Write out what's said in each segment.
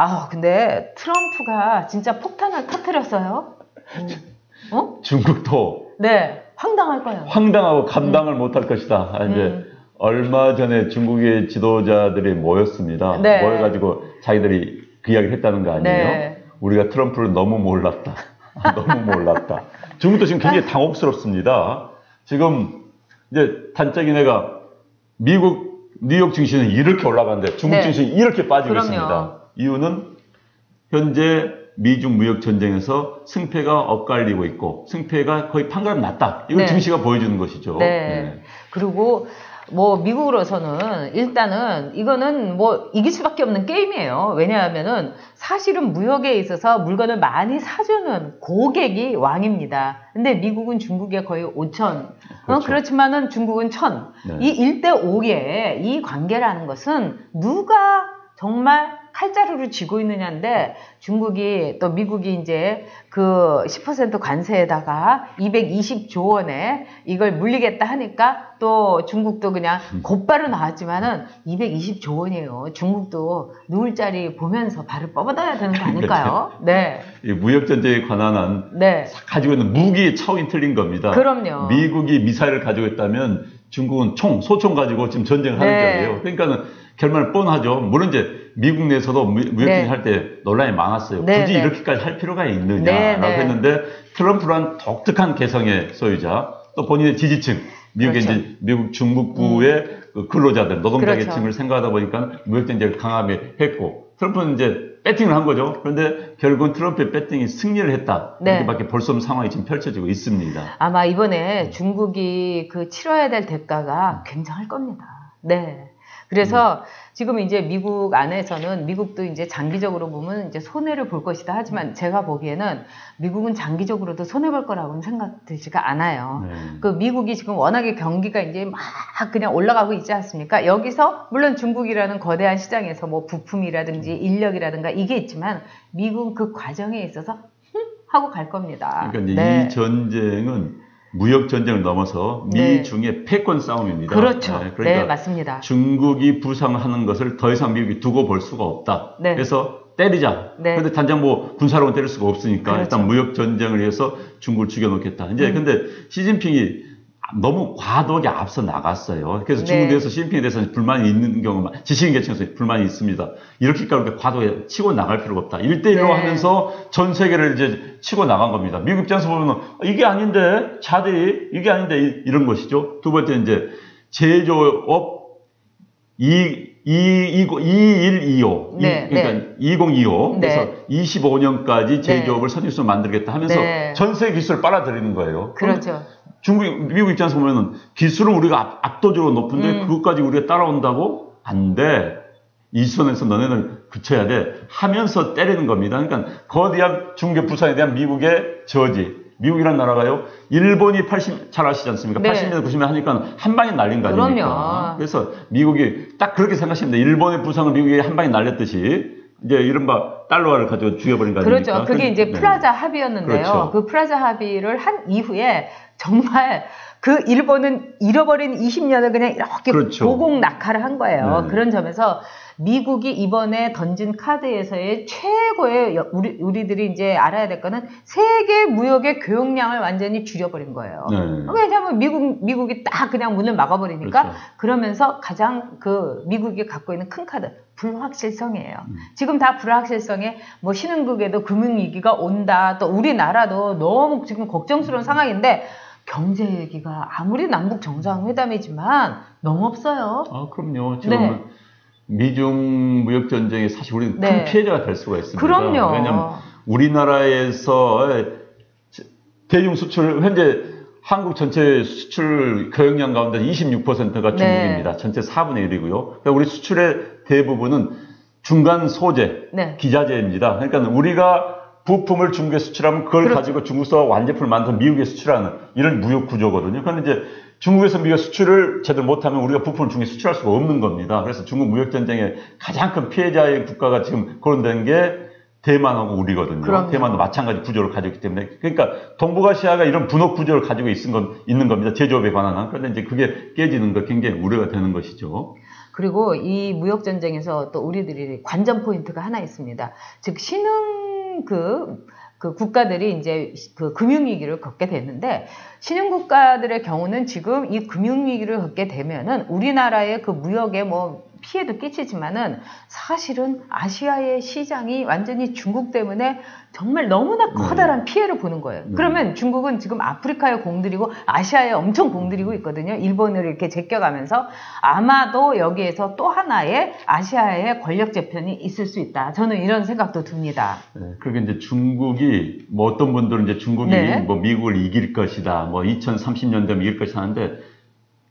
아, 근데 트럼프가 진짜 폭탄을 터뜨렸어요. 어? 중국도 네, 황당할 거예요. 황당하고 감당을 못할 것이다. 아, 이제 음. 얼마 전에 중국의 지도자들이 모였습니다. 네. 모여가지고 자기들이 그 이야기를 했다는 거 아니에요? 네. 우리가 트럼프를 너무 몰랐다. 너무 몰랐다. 중국도 지금 굉장히 아. 당혹스럽습니다. 지금 이제 단적인 애가 미국 뉴욕 증시는 이렇게 올라가는데 중국 네. 증시는 이렇게 빠지고 그럼요. 있습니다. 이유는 현재 미중 무역 전쟁에서 승패가 엇갈리고 있고 승패가 거의 판가름 났다. 이걸 네. 증시가 보여주는 것이죠. 네. 그리고 뭐 미국으로서는 일단은 이거는 뭐 이길 수밖에 없는 게임이에요. 왜냐하면은 사실은 무역에 있어서 물건을 많이 사주는 고객이 왕입니다. 근데 미국은 중국에 거의 5천. 어, 그렇죠. 그렇지만은 중국은 천. 네. 이 1대 5의 이 관계라는 것은 누가 정말 칼자루를 쥐고 있느냐인데 중국이 또 미국이 이제 그 10% 관세에다가 220조 원에 이걸 물리겠다 하니까 또 중국도 그냥 곧바로 나왔지만은 220조 원이에요. 중국도 누울 자리 보면서 발을 뻗어야 되는 거 아닐까요? 네. 이 무역 전쟁에 관한 한 네. 가지고 있는 무기의 차원이 틀린 겁니다. 그럼요. 미국이 미사일을 가지고 있다면 중국은 총, 소총 가지고 지금 전쟁을 하는 네. 거예요. 그러니까는 결말은 뻔하죠. 물론 이제 미국 내에서도 무- 무역 네. 전쟁 할때 논란이 많았어요. 네, 굳이 네. 이렇게까지 할 필요가 있느냐라고 네, 네. 했는데 트럼프란 독특한 개성의 소유자 또 본인의 지지층 미국의 그렇죠. 이제 미국 중북부의 그 근로자들 노동자 그렇죠. 계층을 생각하다 보니까 무역 전쟁을 강하게 했고 트럼프는 이제 배팅을 한 거죠. 그런데 결국은 트럼프의 배팅이 승리를 했다. 네. 이렇게밖에 볼 수 없는 상황이 지금 펼쳐지고 있습니다. 아마 이번에 중국이 그 치러야 될 대가가 굉장할 겁니다. 네. 그래서 지금 이제 미국 안에서는 미국도 이제 장기적으로 보면 이제 손해를 볼 것이다 하지만 제가 보기에는 미국은 장기적으로도 손해 볼 거라고는 생각 들지가 않아요. 네. 그 미국이 지금 워낙에 경기가 이제 막 그냥 올라가고 있지 않습니까? 여기서 물론 중국이라는 거대한 시장에서 뭐 부품이라든지 인력이라든가 이게 있지만 미국은 그 과정에 있어서 흠 하고 갈 겁니다. 그러니까 네. 이 전쟁은 무역 전쟁을 넘어서 네. 미중의 패권 싸움입니다. 그렇죠. 네, 네, 그러니까 맞습니다. 중국이 부상하는 것을 더 이상 미국이 두고 볼 수가 없다. 네. 그래서 때리자. 네. 그런데 단장 뭐 군사로는 때릴 수가 없으니까 그렇죠. 일단 무역 전쟁을 위해서 중국을 죽여놓겠다. 이제 음. 근데 시진핑이 너무 과도하게 앞서 나갔어요. 그래서 네. 중국에 대해서 시진핑에 대해서 불만이 있는 경우가 지식인 계층에서 불만이 있습니다. 이렇게까지 과도하게 치고 나갈 필요가 없다. 1대1로 네. 하면서 전 세계를 이제 치고 나간 겁니다. 미국 입장에서 보면 이게 아닌데 자들이 이게 아닌데 이- 이런 것이죠. 두 번째 이제 제조업 2 2 2125 네, 그러니까 2025 네. 그래서 25년까지 제조업을 선진수로 만들겠다 하면서 네. 전세 기술을 빨아들이는 거예요. 그렇죠. 중국, 미국 입장에서 보면은 기술은 우리가 압- 압도적으로 높은데 음. 그것까지 우리가 따라온다고? 안 돼. 이 선에서 너네는 그쳐야 돼. 하면서 때리는 겁니다. 그러니까 거대한 중개 부산에 대한 미국의 저지. 미국이란 나라가요. 일본이 80, 잘 아시지 않습니까? 네. 80년, 90년 하니까 한 방에 날린 거 아닙니까? 그럼요. 그래서 미국이 딱 그렇게 생각하시면 돼요. 일본의 부상을 미국이 한 방에 날렸듯이 이제 이른바 달러화를 가지고 죽여버린 거 아닙니까? 그렇죠. 그게 이제 네. 플라자 합의였는데요. 그렇죠. 그 플라자 합의를 한 이후에 정말 그 일본은 잃어버린 20년을 그냥 이렇게 그렇죠. 보공 낙하를 한 거예요. 네. 그런 점에서 미국이 이번에 던진 카드에서의 최고의 여- 우리 우리들이 이제 알아야 될 거는 세계 무역의 교역량을 완전히 줄여버린 거예요. 네. 왜냐하면 미국 미국이 딱 그냥 문을 막아버리니까 그렇죠. 그러면서 가장 그 미국이 갖고 있는 큰 카드 불확실성이에요. 음. 지금 다 불확실성에 뭐 신흥국에도 금융위기가 온다. 또 우리나라도 너무 지금 걱정스러운 상황인데 경제 얘기가 아무리 남북 정상회담이지만 너무 없어요. 아, 그럼요. 지금 네. 미중 무역 전쟁에 사실 우리는 네. 큰 피해자가 될 수가 있습니다. 그럼요. 왜냐하면 우리나라에서 대중 수출 현재 한국 전체 수출 교역량 가운데 26%가 네. 중국입니다. 전체 4분의 1이고요. 그러니까 우리 수출의 대부분은 중간 소재, 네. 기자재입니다. 그러니까 우리가 부품을 중국에 수출하면 그걸 그렇죠. 가지고 중국서 완제품을 만들어 미국에 수출하는 이런 무역 구조거든요. 그런데 이제 중국에서 미국 수출을 제대로 못하면 우리가 부품을 중국에 수출할 수가 없는 겁니다. 그래서 중국 무역 전쟁의 가장 큰 피해자의 국가가 지금 거론된 게 대만하고 우리거든요. 그럼요. 대만도 마찬가지 구조를 가지고 있기 때문에 그러니까 동북아시아가 이런 분업 구조를 가지고 있는, 건, 있는 겁니다. 제조업에 관한 한. 그런데 이제 그게 깨지는 거 굉장히 우려가 되는 것이죠. 그리고 이 무역 전쟁에서 또 우리들이 관전 포인트가 하나 있습니다. 즉 신흥 그, 그 국가들이 이제 그 금융위기를 겪게 됐는데 신흥 국가들의 경우는 지금 이 금융위기를 겪게 되면은 우리나라의 그 무역에 뭐 피해도 끼치지만은 사실은 아시아의 시장이 완전히 중국 때문에 정말 너무나 커다란 피해를 보는 거예요. 네. 그러면 중국은 지금 아프리카에 공들이고 아시아에 엄청 공들이고 있거든요. 일본을 이렇게 제껴가면서 아마도 여기에서 또 하나의 아시아의 권력 재편이 있을 수 있다. 저는 이런 생각도 듭니다. 네, 그리고 이제 중국이 뭐 어떤 분들은 이제 중국이 네. 뭐 미국을 이길 것이다, 뭐 2030년 되면 이길 것이다 하는데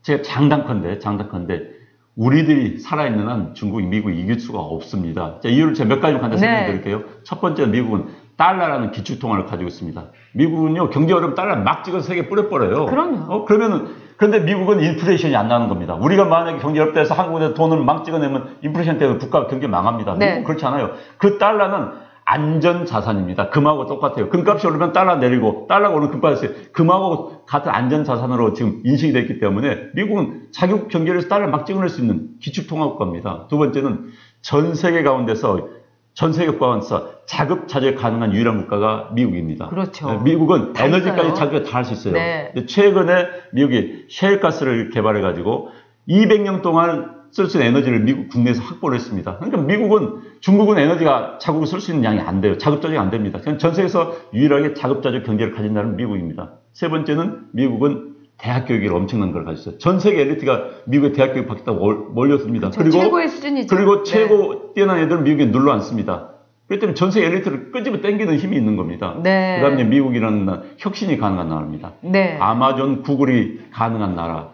제가 장담컨대, 장담컨대 우리들이 살아있는 한 중국이 미국을 이길 수가 없습니다. 자, 이유를 제가 몇 가지 간단히 네. 설명드릴게요. 첫 번째는 미국은 달러라는 기축통화를 가지고 있습니다. 미국은요 경제 어려움 달러 막 찍어서 세계 뿌려버려요. 그럼요. 어, 그러면은 그런데 미국은 인플레이션이 안 나는 겁니다. 우리가 만약에 경제 어렵다 해서 한국에 돈을 막 찍어내면 인플레이션 때문에 국가 경제 망합니다. 네. 미국은 그렇지 않아요. 그 달러는 안전 자산입니다. 금하고 똑같아요. 금값이 오르면 달러 내리고 달러가 오르면 금값이 금하고 같은 안전 자산으로 지금 인식이 됐기 때문에 미국은 자국 경제에서 달러를 막 찍어낼 수 있는 기축통화국가입니다. 두 번째는 전 세계 가운데서 전 세계 국가에서 자급자족 가능한 유일한 국가가 미국입니다. 그렇죠. 네, 미국은 다 에너지까지. 자기가 다 할 수 있어요. 네. 최근에 미국이 셰일가스를 개발해가지고 200년 동안 쓸 수 있는 에너지를 미국 국내에서 확보를 했습니다. 그러니까 미국은 중국은 에너지가 자국이 쓸 수 있는 양이 안 돼요. 자급자족이 안 됩니다. 그냥 전 세계에서 유일하게 자급자족 경제를 가진 나라는 미국입니다. 세 번째는 미국은 대학 교육을 엄청난 걸 가지고 있어요. 전 세계 엘리트가 미국의 대학 교육 받겠다고 몰- 몰렸습니다. 저 최고의 수준이죠. 그리고 네. 최고 뛰어난 애들은 미국에 눌러 앉습니다. 그렇기 때문에 전 세계 엘리트를 끄집어 당기는 힘이 있는 겁니다. 네. 그 다음에 미국이라는 나라, 혁신이 가능한 나라입니다. 네. 아마존, 구글이 가능한 나라.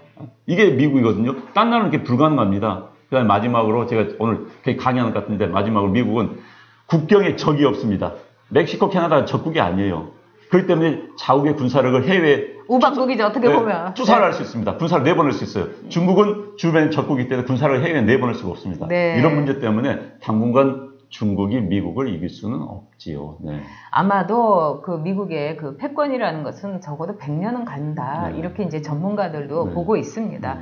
이게 미국이거든요. 딴 나라는 그게 불가능합니다. 그 다음에 마지막으로 제가 오늘 강의하는 것 같은데 마지막으로 미국은 국경에 적이 없습니다. 멕시코, 캐나다 적국이 아니에요. 그렇기 때문에 자국의 군사력을 해외에 우방국이죠. 어떻게 네, 보면. 투사를 네. 할수 있습니다. 군사를 내보낼 수 있어요. 중국은 주변 적국이기 때문에 군사를 해외에 내보낼 수가 없습니다. 네. 이런 문제 때문에 당분간 중국이 미국을 이길 수는 없지요. 네. 아마도 그 미국의 그 패권이라는 것은 적어도 100년은 간다. 네. 이렇게 이제 전문가들도 네. 보고 있습니다. 음.